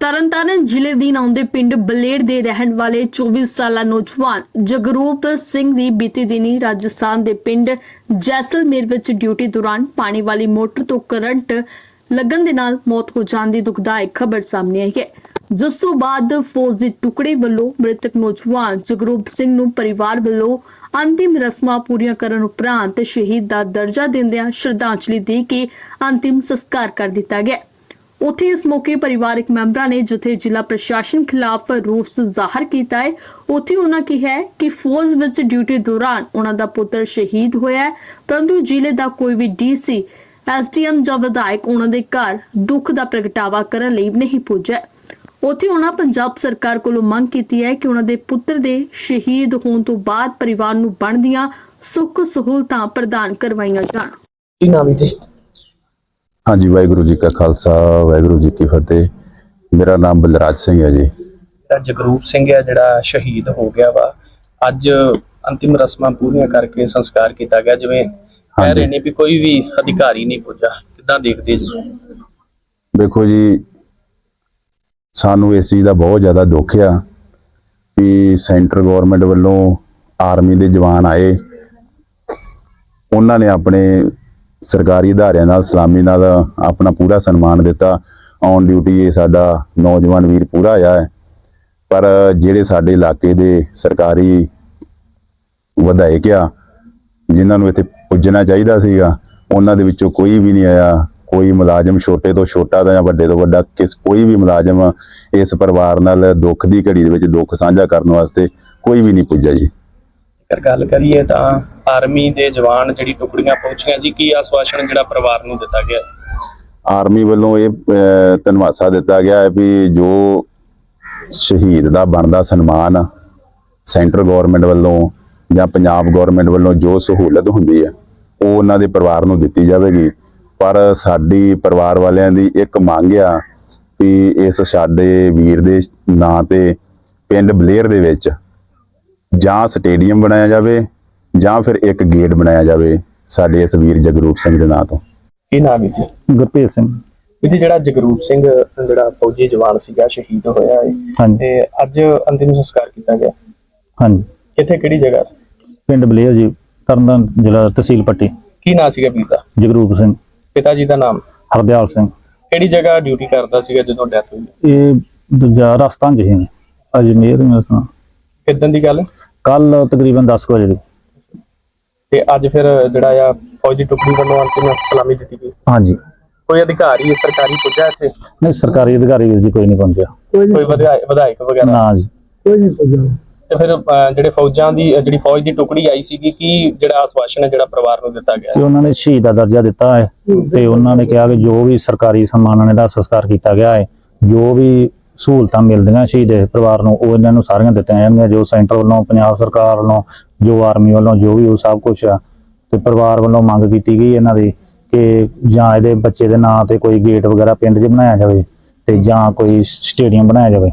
ਤਰਨਤਾਰਨ ਜ਼ਿਲ੍ਹੇ ਦੀ ਆਉਂਦੇ ਪਿੰਡ ਬਲੇੜ ਦੇ ਰਹਿਣ ਵਾਲੇ 24 ਸਾਲਾ ਨੌਜਵਾਨ ਜਗਰੂਪ ਸਿੰਘ ਦੀ ਬੀਤੀ ਦਿਨੀ ਰਾਜਸਥਾਨ ਦੇ ਪਿੰਡ ਜੈਸਲਮੇਰ ਵਿੱਚ ਡਿਊਟੀ ਦੌਰਾਨ ਪਾਣੀ ਵਾਲੀ ਮੋਟਰ ਤੋਂ ਕਰੰਟ ਲੱਗਣ ਦੇ ਨਾਲ ਮੌਤ ਹੋ ਜਾਣ ਦੀ ਦੁਖਦਾਇਕ ਖਬਰ ਸਾਹਮਣੇ ਆਈ ਹੈ। ਜਿਸ ਤੋਂ ਬਾਅਦ ਫੌਜ ਦੀ ਟੁਕੜੀ ਵੱਲੋਂ ਮ੍ਰਿਤਕ ਨੌਜਵਾਨ ਜਗਰੂਪ ਸਿੰਘ ਨੂੰ ਪਰਿਵਾਰ ਵੱਲੋਂ ਅੰਤਿਮ ਰਸਮਾਂ ਪੂਰੀਆਂ ਕਰਨ ਉਪਰੰਤ ਸ਼ਹੀਦ ਦਾ ਦਰਜਾ ਦਿੰਦਿਆਂ ਸ਼ਰਧਾਂਜਲੀ ਦੇ ਕੇ ਅੰਤਿਮ ਸੰਸਕਾਰ ਕਰ ਦਿੱਤਾ ਗਿਆ। ਉੱਥੇ ਇਸ ਮੌਕੇ ਪਰਿਵਾਰਕ ਮੈਂਬਰਾਂ ਨੇ ਜਿੱਥੇ ਜ਼ਿਲ੍ਹਾ ਪ੍ਰਸ਼ਾਸਨ ਖਿਲਾਫ ਰੋਸ ਜ਼ਾਹਰ ਕੀਤਾ ਹੈ, ਉੱਥੇ ਉਹਨਾਂ ਕਿਹਾ ਕਿ ਫੌਜ ਵਿੱਚ ਡਿਊਟੀ ਦੌਰਾਨ ਉਹਨਾਂ ਦਾ ਪੁੱਤਰ ਸ਼ਹੀਦ ਹੋਇਆ ਪਰੰਤੂ ਜ਼ਿਲ੍ਹੇ ਦਾ ਕੋਈ ਵੀ ਡੀਸੀ, ਐਸਡੀਐਮ ਜਾਂ ਵਿਧਾਇਕ ਉਹਨਾਂ ਦੇ ਘਰ ਦੁੱਖ ਦਾ ਪ੍ਰਗਟਾਵਾ ਕਰਨ ਲਈ ਨਹੀਂ ਪੁੱਜਾ ਉੱਥੇ ਉਹਨਾਂ ਪੰਜਾਬ ਸਰਕਾਰ ਕੋਲੋਂ ਮੰਗ ਕੀਤੀ ਹੈ ਕਿ ਉਹਨਾਂ ਦੇ ਪੁੱਤਰ ਦੇ ਸ਼ਹੀਦ ਹੋਣ ਤੋਂ ਬਾਅਦ ਪਰਿਵਾਰ ਨੂੰ ਬਣਦੀਆਂ ਸੁੱਖ ਸਹੂਲਤਾਂ ਪ੍ਰਦਾਨ ਕਰਵਾਈਆਂ ਜਾਣ। ਕੀ ਨਾਮ ਜੀ? ਹਾਂਜੀ ਵਾਹਿਗੁਰੂ ਜੀ ਕਾ ਖਾਲਸਾ ਵਾਹਿਗੁਰੂ ਜੀ ਕੀ ਫਤਿਹ। ਮੇਰਾ ਨਾਮ ਬਲਰਾਜ ਸਿੰਘ ਹੈ ਜੀ। ਜਿਹੜਾ ਜਗਰੂਪ ਸਿੰਘ ਹੈ ਜਿਹੜਾ ਸ਼ਹੀਦ ਹੋ ਗਿਆ ਵਾ। ਅੱਜ ਅੰਤਿਮ ਰਸਮਾਂ ਪੂਰੀਆਂ ਕਰਕੇ ਸੰਸਕਾਰ ਕੀਤਾ ਗਿਆ ਜਿਵੇਂ ਕਹਿ। ਰਹੇ ਨੇ ਵੀ ਕੋਈ ਵੀ ਅਧਿਕਾਰੀ ਨਹੀਂ ਪੁੱਜਾ। ਕਿੱਦਾਂ ਦੇਖਦੇ ਜੀ ਦੇਖੋ ਜੀ ਸਾਨੂੰ ਇਸ ਚੀਜ਼ ਦਾ ਬਹੁਤ ਜ਼ਿਆਦਾ ਦੁੱਖ ਆ ਕਿ ਸੈਂਟਰ ਗਵਰਨਮੈਂਟ ਵੱਲੋਂ ਆਰਮੀ ਦੇ ਜਵਾਨ ਆਏ। ਉਹਨਾਂ ਨੇ ਆਪਣੇ ਸਰਕਾਰੀ ਅਧਾਰਿਆਂ ਨਾਲ, ਸਲਾਮੀ ਨਾਲ ਆਪਣਾ ਪੂਰਾ ਸਨਮਾਨ ਦਿੱਤਾ। ਔਨ ਡਿਊਟੀ ਇਹ ਸਾਡਾ ਨੌਜਵਾਨ ਵੀਰ ਪੂਰਾ ਆਇਆ ਹੈ। ਪਰ ਜਿਹੜੇ ਸਾਡੇ ਇਲਾਕੇ ਦੇ ਸਰਕਾਰੀ ਵਿਧਾਇਕ ਆ, ਜਿਨ੍ਹਾਂ ਨੂੰ ਇੱਥੇ ਪੁੱਜਣਾ ਚਾਹੀਦਾ ਸੀਗਾ, ਉਹਨਾਂ ਦੇ ਵਿੱਚੋਂ ਕੋਈ ਵੀ ਨਹੀਂ ਆਇਆ। ਕੋਈ ਮੁਲਾਜ਼ਮ ਛੋਟੇ ਤੋਂ ਛੋਟਾ ਜਾਂ ਵੱਡੇ ਤੋਂ ਵੱਡਾ, ਕਿਸ ਕੋਈ ਵੀ ਮੁਲਾਜ਼ਮ ਇਸ ਪਰਿਵਾਰ ਨਾਲ ਦੁੱਖ ਦੀ ਘੜੀ ਦੇ ਵਿੱਚ ਦੁੱਖ ਸਾਂਝਾ ਕਰਨ ਵਾਸਤੇ ਕੋਈ ਵੀ ਨਹੀਂ ਪੁੱਜਾ ਜੀ। ਅਗਰ ਗੱਲ ਕਰੀਏ ਤਾਂ ਆਰਮੀ ਦੇ ਜਵਾਨ ਜਿਹੜੀ ਟੁਕੜੀਆਂ ਪਹੁੰਚੀਆਂ ਜੀ ਕੀ ਆਸਵਾਸ਼ਨ ਜਿਹੜਾ ਪਰਿਵਾਰ ਨੂੰ ਦਿੱਤਾ ਗਿਆ? ਆਰਮੀ ਵੱਲੋਂ ਇਹ ਅਹ, ਦਿੱਤਾ ਗਿਆ ਹੈ ਵੀ ਜੋ ਸ਼ਹੀਦ ਦਾ ਬਣਦਾ ਸਨਮਾਨ ਸੈਂਟਰ ਗਵਰਨਮੈਂਟ ਵੱਲੋਂ ਜਾਂ ਪੰਜਾਬ ਗਵਰਨਮੈਂਟ ਵੱਲੋਂ ਜੋ ਸਹੂਲਤ ਹੁੰਦੀ ਹੈ ਉਹ ਉਹਨਾਂ ਦੇ ਪਰਿਵਾਰ ਨੂੰ ਦਿੱਤੀ ਜਾਵੇਗੀ। ਪਰ ਸਾਡੀ ਪਰਿਵਾਰ ਵਾਲਿਆਂ ਦੀ ਇੱਕ ਮੰਗ ਆ ਵੀ ਇਸ ਸਾਡੇ ਵੀਰ ਦੇ ਨਾਂ ਤੇ ਪਿੰਡ ਬਲੇਰ ਦੇ ਵਿੱਚ ਜਾਂ ਸਟੇਡੀਅਮ ਬਣਾਇਆ ਜਾਵੇ ਜਾਂ ਫਿਰ ਇੱਕ ਗੇਟ ਬਣਾਇਆ ਜਾਵੇ ਸਾਡੇ ਇਸ ਵੀਰ ਜਗਰੂਪ ਸਿੰਘ ਦੇ ਨਾਂ ਤੋਂ। ਕੀ ਨਾਮ ਹੈ ਜੀ? ਗੁਰਪ੍ਰੀਤ ਸਿੰਘ। ਇਹਦੀ ਜਿਹੜਾ ਜਗਰੂਪ ਸਿੰਘ ਜਿਹੜਾ ਫੌਜੀ ਜਵਾਨ ਸੀਗਾ ਸ਼ਹੀਦ ਹੋਇਆ ਹੈ। ਤੇ ਅੱਜ ਅੰਤਿਮ ਸੰਸਕਾਰ ਕੀਤਾ ਗਿਆ। ਹਾਂਜੀ। ਕਿੱਥੇ ਕਿਹੜੀ ਜਗ੍ਹਾ? ਪਿੰਡ ਬਲੇਰ ਜੀ ਤਰਨਤਾਰਨ ਜ਼ਿਲ੍ਹਾ ਤਹਿਸੀਲ ਪੱਟੀ। ਕੀ ਨਾਂ ਸੀਗਾ ਦਾ? ਜਗਰੂਪ ਸਿੰਘ। ਪਿਤਾ ਜੀ ਦਾ ਨਾਮ? ਹਰਦਿਆਲ ਸਿੰਘ। ਕਿਹੜੀ ਜਗ੍ਹਾ ਡਿਊਟੀ ਕਰਦਾ ਸੀਗਾ ਜਦੋਂ ਡੈਥ ਹੋਈ? ਇਹ ਦੂਜਾ ਰਾਜਸਥਾਨ ਜੀ ਨੇ ਅਜਮੇਰ ਮੇਂ ਕਿਦਾਂ ਦੀ ਗੱਲ? ਕੱਲ ਤਕਰੀਬਨ 10 ਕੁ ਵਜੇ ਦੀ। ਤੇ ਅੱਜ ਫਿਰ ਜਿਹੜਾ ਆ ਫੌਜੀ ਟੁਕੜੀ ਵੱਲੋਂ ਅੰਤਿਮ ਸਲਾਮੀ ਦਿੱਤੀ ਗਈ। ਹਾਂਜੀ। ਕੋਈ ਅਧਿਕਾਰੀ ਸਰਕਾਰੀ ਪੁੱਜਾ ਇੱਥੇ? ਨਹੀਂ ਸਰਕਾਰੀ ਅਧਿਕਾਰੀ ਵੀਰ ਜੀ ਕੋਈ ਨਹੀਂ ਪਹੁੰਚਿਆ। ਕੋਈ ਵਿਧਾਇ- ਵਿਧਾਇਕ ਵਗੈਰਾ? ਨਾ ਜੀ। ਤੇ ਫਿਰ ਅਹ, ਜਿਹੜੇ ਫੌਜਾਂ ਦੀ ਜਿਹੜੀ ਫੌਜ ਦੀ ਟੁਕੜੀ ਆਈ ਸੀਗੀ ਕੀ ਜਿਹੜਾ ਆਸਵਾਸ਼ਨ ਹੈ ਜਿਹੜਾ ਪਰਿਵਾਰ ਨੂੰ ਦਿੱਤਾ ਗਿਆ? ਕਿ ਉਹਨਾਂ ਨੇ ਸ਼ਹੀਦ ਦਾ ਦਰਜਾ ਦਿੱਤਾ ਹੈ ਤੇ ਉਹਨਾਂ ਨੇ ਕਿਹਾ ਕਿ ਜੋ ਵੀ ਸਰਕਾਰੀ ਸਨਮਾਨਾਂ ਦਾ ਸੰਸਕਾਰ ਕੀਤਾ ਗਿਆ ਹੈ ਜੋ ਵੀ ਸਹੂਲਤਾਂ ਮਿਲਦੀਆਂ ਸ਼ਹੀਦ ਪਰਿਵਾਰ ਨੂੰ, ਉਹ ਇਹਨਾਂ ਨੂੰ ਸਾਰੀਆਂ ਦਿੱਤੀਆਂ ਜਾਣਗੀਆਂ, ਜੋ ਸੈਂਟਰ ਵੱਲੋਂ, ਪੰਜਾਬ ਸਰਕਾਰ ਵੱਲੋਂ, ਜੋ ਆਰਮੀ ਵੱਲੋਂ, ਜੋ ਵੀ ਉਹ ਸਭ ਕੁਝ ਆ, ਤੇ ਪਰਿਵਾਰ ਵੱਲੋਂ ਮੰਗ ਕੀਤੀ ਗਈ ਇਹਨਾਂ ਦੀ ਕਿ ਜਾਂ ਇਹਦੇ ਬੱਚੇ ਦੇ ਨਾਂ ਤੇ ਕੋਈ ਗੇਟ ਵਗੈਰਾ ਪਿੰਡ 'ਚ ਬਣਾਇਆ ਜਾਵੇ ਤੇ ਜਾਂ ਕੋਈ ਸਟੇਡੀਅਮ ਬਣਾਇਆ ਜਾਵੇ।